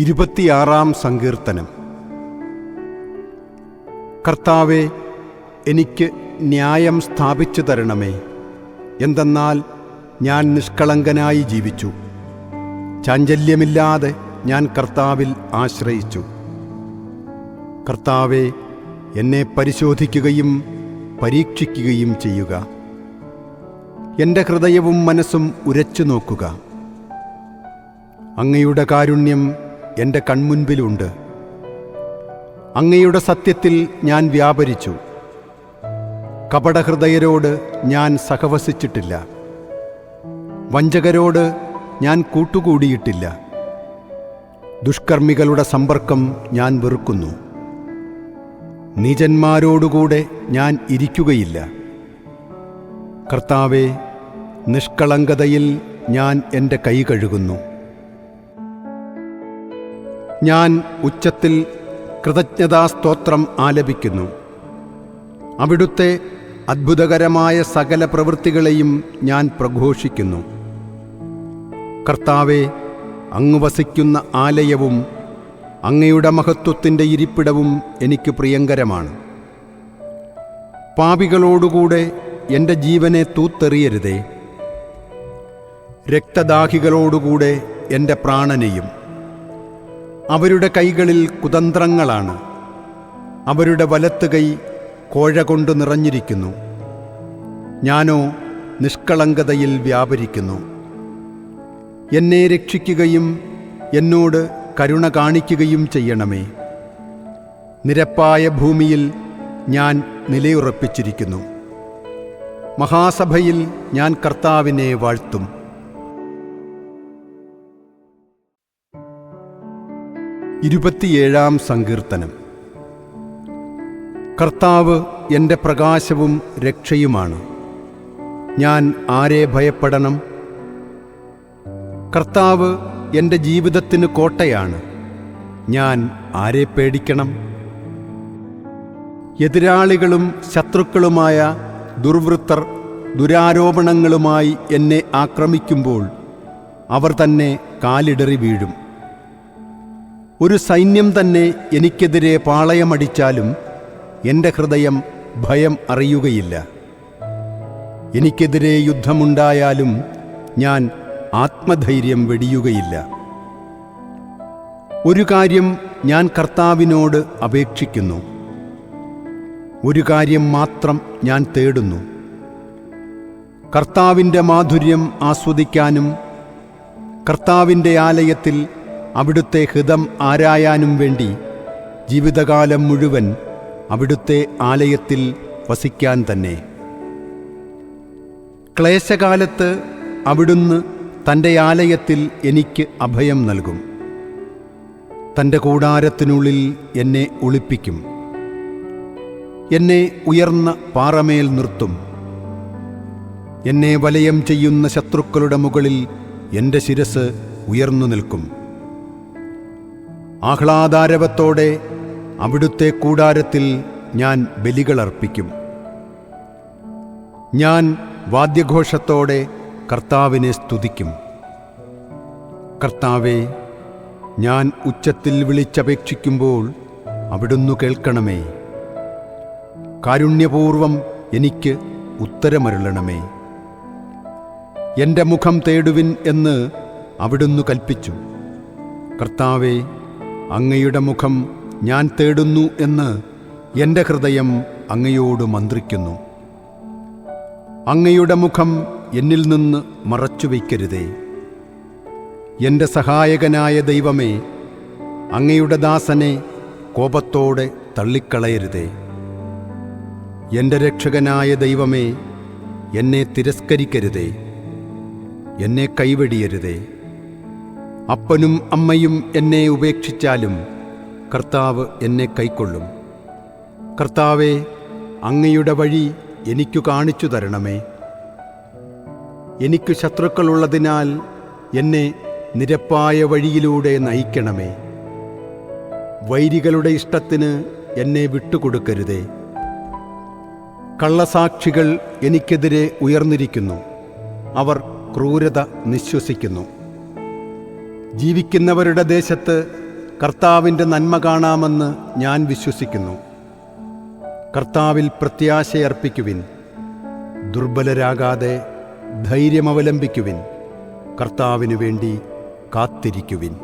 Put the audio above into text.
ഇരുപത്തിയാറാം സങ്കീർത്തനം. കർത്താവെ എനിക്ക് ന്യായം സ്ഥാപിച്ചു തരണമേ. എന്തെന്നാൽ ഞാൻ നിഷ്കളങ്കനായി ജീവിച്ചു. ചാഞ്ചല്യമില്ലാതെ ഞാൻ കർത്താവിൽ ആശ്രയിച്ചു. കർത്താവെ എന്നെ പരിശോധിക്കുകയും പരീക്ഷിക്കുകയും ചെയ്യുക. എന്റെ ഹൃദയവും മനസ്സും ഉരച്ചു നോക്കുക. അങ്ങയുടെ കാരുണ്യം എന്റെ കൺമുൻപിലുണ്ട്. അങ്ങയുടെ സത്യത്തിൽ ഞാൻ വ്യാപരിച്ചു. കപടഹൃദയരോട് ഞാൻ സഹവസിച്ചിട്ടില്ല. വഞ്ചകരോട് ഞാൻ കൂട്ടുകൂടിയിട്ടില്ല. ദുഷ്കർമ്മികളുടെ സമ്പർക്കം ഞാൻ വെറുക്കുന്നു. നീചന്മാരോടുകൂടെ ഞാൻ ഇരിക്കുകയില്ല. കർത്താവെ നിഷ്കളങ്കതയിൽ ഞാൻ എന്റെ കൈ കഴുകുന്നു. ഞാൻ ഉച്ചത്തിൽ കൃതജ്ഞതാസ്തോത്രം ആലപിക്കുന്നു. അവിടുത്തെ അത്ഭുതകരമായ സകല പ്രവൃത്തികളെയും ഞാൻ പ്രഘോഷിക്കുന്നു. കർത്താവെ അങ്ങ് വസിക്കുന്ന ആലയവും അങ്ങയുടെ മഹത്വത്തിന്റെ ഇരിപ്പിടവും എനിക്ക് പ്രിയങ്കരമാണ്. പാപികളോടുകൂടെ എന്റെ ജീവനെ തൂത്തെറിയരുതേ. രക്തദാഹികളോടുകൂടെ എന്റെ പ്രാണനെയും അവരുടെ കൈകളിൽ കുതന്ത്രങ്ങളാണ്. അവരുടെ വലത്ത് കൈ കോഴ കൊണ്ട് നിറഞ്ഞിരിക്കുന്നു. ഞാനോ നിഷ്കളങ്കതയിൽ വ്യാപരിക്കുന്നു. എന്നെ രക്ഷിക്കുകയും എന്നോട് കരുണ കാണിക്കുകയും ചെയ്യണമേ. നിരപ്പായ ഭൂമിയിൽ ഞാൻ നിലയുറപ്പിച്ചിരിക്കുന്നു. മഹാസഭയിൽ ഞാൻ കർത്താവിനെ വാഴ്ത്തും. ഇരുപത്തിയേഴാം സങ്കീർത്തനം. കർത്താവ് എന്റെ പ്രകാശവും രക്ഷയുമാണ്. ഞാൻ ആരെ ഭയപ്പെടണം? കർത്താവ് എന്റെ ജീവിതത്തിന് കോട്ടയാണ്. ഞാൻ ആരെ പേടിക്കണം? എതിരാളികളും ശത്രുക്കളുമായ ദുർവൃത്തർ ദുരാരോപണങ്ങളുമായി എന്നെ ആക്രമിക്കുമ്പോൾ അവർ തന്നെ കാലിടറി വീഴും. ഒരു സൈന്യം തന്നെ എനിക്കെതിരെ പാളയമടിച്ചാലും എന്റെ ഹൃദയം ഭയം അറിയുകയില്ല. എനിക്കെതിരെ യുദ്ധമുണ്ടായാലും ഞാൻ ആത്മധൈര്യം വെടിയുകയില്ല. ഒരു കാര്യം ഞാൻ കർത്താവിനോട് അപേക്ഷിക്കുന്നു. ഒരു കാര്യം മാത്രം ഞാൻ തേടുന്നു. കർത്താവിന്റെ മാധുര്യം ആസ്വദിക്കാനും കർത്താവിന്റെ ആലയത്തിൽ അവിടുത്തെ ഹിതം ആരായാനും വേണ്ടി ജീവിതകാലം മുഴുവൻ അവിടുത്തെ ആലയത്തിൽ വസിക്കാൻ തന്നെ. ക്ലേശകാലത്ത് അവിടുന്ന് തന്റെ ആലയത്തിൽ എനിക്ക് അഭയം നൽകും. തന്റെ കൂടാരത്തിനുള്ളിൽ എന്നെ ഒളിപ്പിക്കും. എന്നെ ഉയർന്ന പാറമേൽ നിർത്തും. എന്നെ വലയം ചെയ്യുന്ന ശത്രുക്കളുടെ മുകളിൽ എന്റെ ശിരസ് ഉയർന്നു നിൽക്കും. ആഹ്ലാദാരവത്തോടെ അവിടുത്തെ കൂടാരത്തിൽ ഞാൻ ബലികളർപ്പിക്കും. ഞാൻ വാദ്യഘോഷത്തോടെ കർത്താവിനെ സ്തുതിക്കും. കർത്താവെ ഞാൻ ഉച്ചത്തിൽ വിളിച്ചപേക്ഷിക്കുമ്പോൾ അവിടുന്ന് കേൾക്കണമേ. കാരുണ്യപൂർവം എനിക്ക് ഉത്തരമരുളണമേ. എന്റെ മുഖം തേടുവിൻ എന്ന് അവിടുന്ന് കൽപ്പിച്ചു. കർത്താവെ അങ്ങയുടെ മുഖം ഞാൻ തേടുന്നു എന്ന് എന്റെ ഹൃദയം അങ്ങയോട് മന്ത്രിക്കുന്നു. അങ്ങയുടെ മുഖം എന്നിൽ നിന്ന് മറച്ചുവെക്കരുതേ എന്റെ സഹായകനായ ദൈവമേ അങ്ങയുടെ ദാസനെ കോപത്തോടെ തള്ളിക്കളയരുതേ. എന്റെ രക്ഷകനായ ദൈവമേ എന്നെ തിരസ്കരിക്കരുതേ. എന്നെ കൈവെടിയരുതേ. അപ്പനും അമ്മയും എന്നെ ഉപേക്ഷിച്ചാലും കർത്താവ് എന്നെ കൈക്കൊള്ളും. കർത്താവെ അങ്ങയുടെ വഴി എനിക്കു കാണിച്ചു തരണമേ. എനിക്ക് ശത്രുക്കളുള്ളതിനാൽ എന്നെ നിരപ്പായ വഴിയിലൂടെ നയിക്കണമേ. വൈരികളുടെ ഇഷ്ടത്തിന് എന്നെ വിട്ടുകൊടുക്കരുതേ. കള്ളസാക്ഷികൾ എനിക്കെതിരെ ഉയർന്നിരിക്കുന്നു. അവർ ക്രൂരത നിശ്വസിക്കുന്നു. ജീവിക്കുന്നവരുടെ ദേശത്ത് കർത്താവിന്റെ നന്മ കാണാമെന്ന് ഞാൻ വിശ്വസിക്കുന്നു. കർത്താവിൽ പ്രത്യാശയർപ്പിക്കുവിൻ. ദുർബലരാകാതെ ധൈര്യമവലംബിക്കുവിൻ. കർത്താവിനു വേണ്ടി കാത്തിരിക്കുവിൻ.